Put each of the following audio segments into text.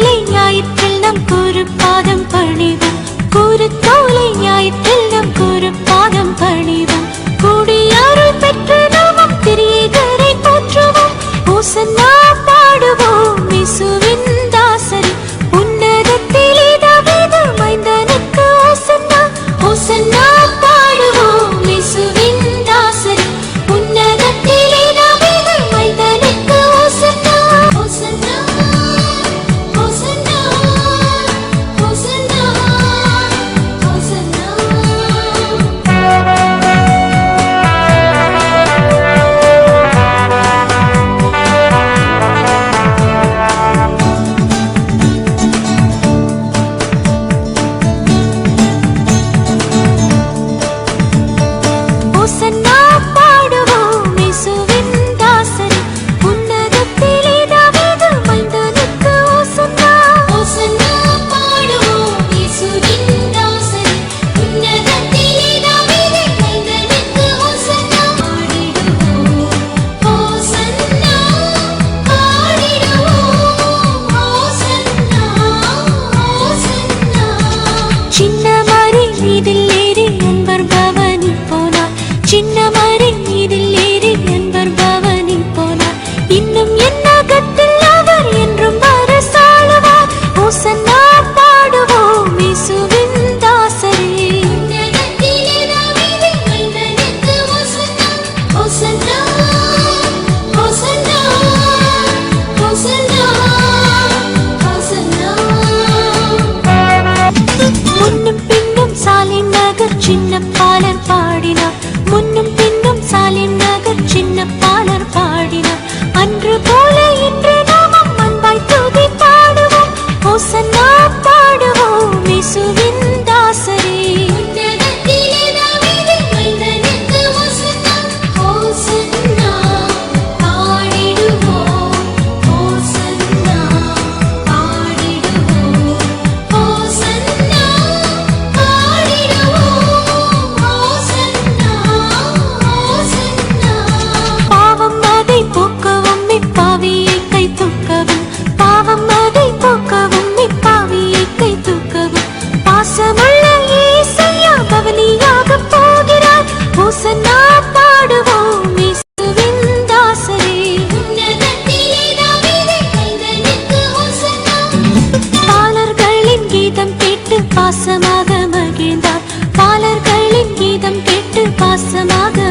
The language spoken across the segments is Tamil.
தோலை ஞாயிற்றில் நம் குறு பாதம் பணிவோம் குறு நகர் சின்ன பாலர் பாடினார் முன்னும் பின்னும் சாலின் நகர் சின்ன பாலர் பாடினார் அன்று போல இன்று நாமும் அன்பாய் துதி பாடுவோம். பாடுவோம். பாசமாக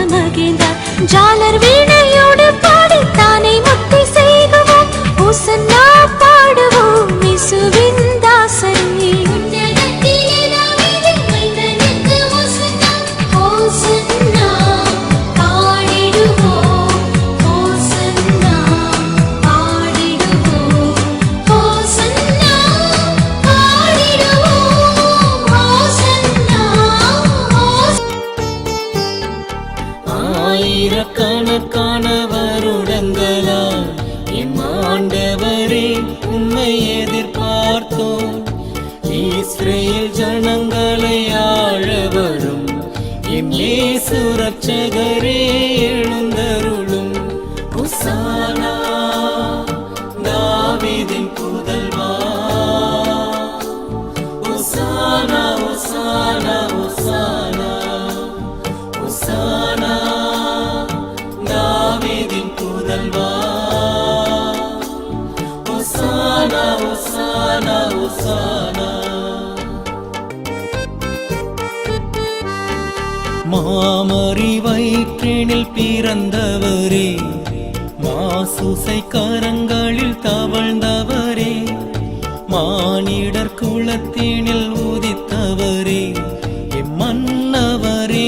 என் ஆண்டவரே உண்மை எதிர்பார்த்தோம். இஸ்ரேல் ஜனங்களை ஆழ வரும் என் ஏசு மாமறி வயிற்றினில் பிறந்தவரே மாசுசை கரங்களில் தவழ்ந்தவரே மானிடர் குலத்தினில் உதித்தவரே எம்மன்னவரே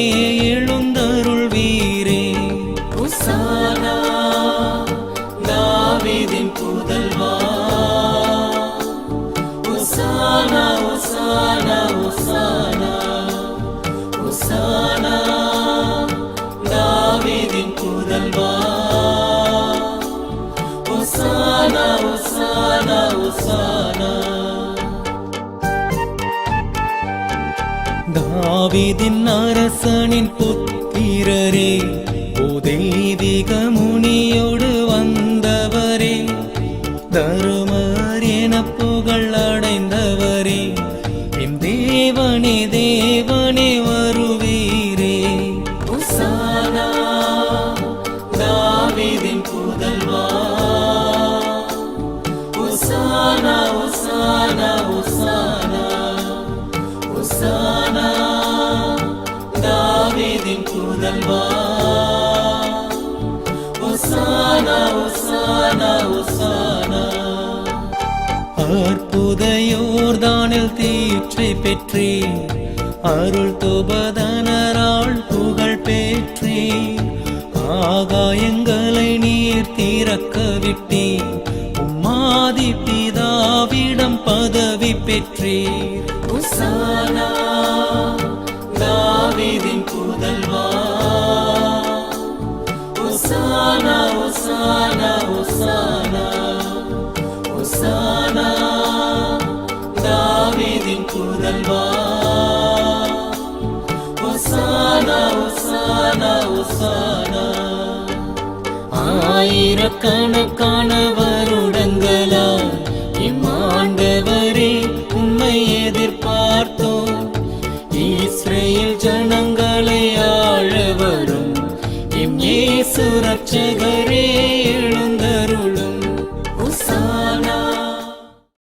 அஃப்சானா தாவிதின் அரசனின் புத்திரரே. தாவீதின் ஒசானா ஒசானா ஒசானா அற்புதையோர்தானில் தீற்றை பெற்றேன் அருள் துபதனரால் புகழ் பெற்றேன் ஆகாயங்களை நீர் தீரக்க விட்டேன் உம்மாதி பிதாவிடம் பதவி பெற்றேன் உசானா தாவிதின் உசானா உசானா உசானா உசானா தாவீதின் புதல்வா உசானா உசானா உசானா ஆயிரக்கணக்கான வருடங்களால் ஜனங்களை